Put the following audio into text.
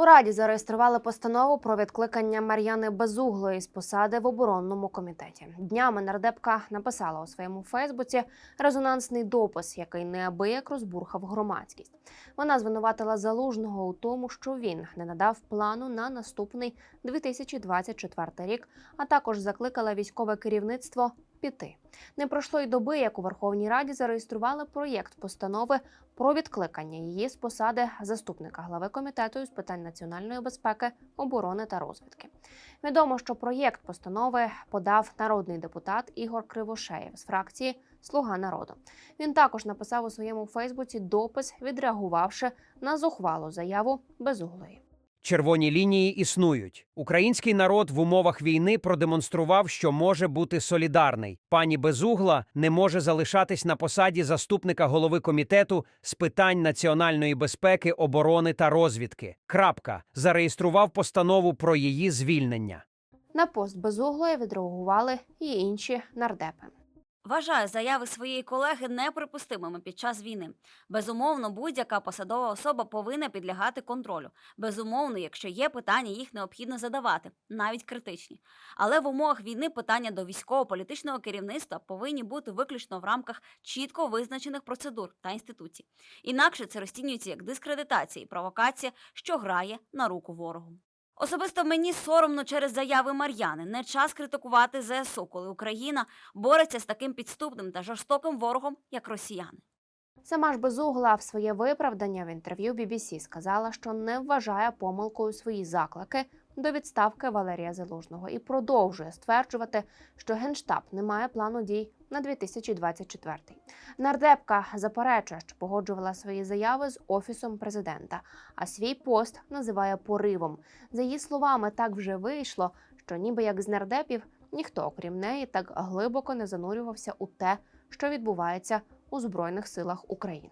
У раді зареєстрували постанову про відкликання Мар'яни Безуглої з посади в оборонному комітеті. Днями нардепка написала у своєму Фейсбуці резонансний допис, який неабияк розбурхав громадськість. Вона звинуватила залужного у тому, що він не надав плану на наступний 2024 рік, а також закликала військове керівництво піти. Не пройшло й доби, як у Верховній Раді зареєстрували проєкт постанови про відкликання її з посади заступника глави комітету з питань національної безпеки, оборони та розвідки. Відомо, що проєкт постанови подав народний депутат Ігор Кривошеєв з фракції Слуга народу. Він також написав у своєму Фейсбуці допис, відреагувавши на зухвалу заяву безуглої. Червоні лінії існують. Український народ в умовах війни продемонстрував, що може бути солідарний. Пані Безугла не може залишатись на посаді заступника голови комітету з питань національної безпеки, оборони та розвідки. Крапка зареєстрував постанову про її звільнення. На пост безуглої відреагували і інші нардепи. Вважаю заяви своєї колеги неприпустимими під час війни. Безумовно, будь-яка посадова особа повинна підлягати контролю. Безумовно, якщо є питання, їх необхідно задавати, навіть критичні. Але в умовах війни питання до військово-політичного керівництва повинні бути виключно в рамках чітко визначених процедур та інституцій. Інакше це розцінюється як дискредитація і провокація, що грає на руку ворогу. Особисто мені соромно через заяви Мар'яни. Не час критикувати ЗСУ, коли Україна бореться з таким підступним та жорстоким ворогом, як росіяни. Сама ж безугла в своє виправдання в інтерв'ю BBC сказала, що не вважає помилкою свої заклики до відставки Валерія Залужного і продовжує стверджувати, що генштаб не має плану дій на 2024. Нардепка заперечує, що погоджувала свої заяви з офісом президента, а свій пост називає поривом. За її словами, так вже вийшло, що ніби як з нардепів ніхто, окрім неї, так глибоко не занурювався у те, що відбувається у Збройних силах України.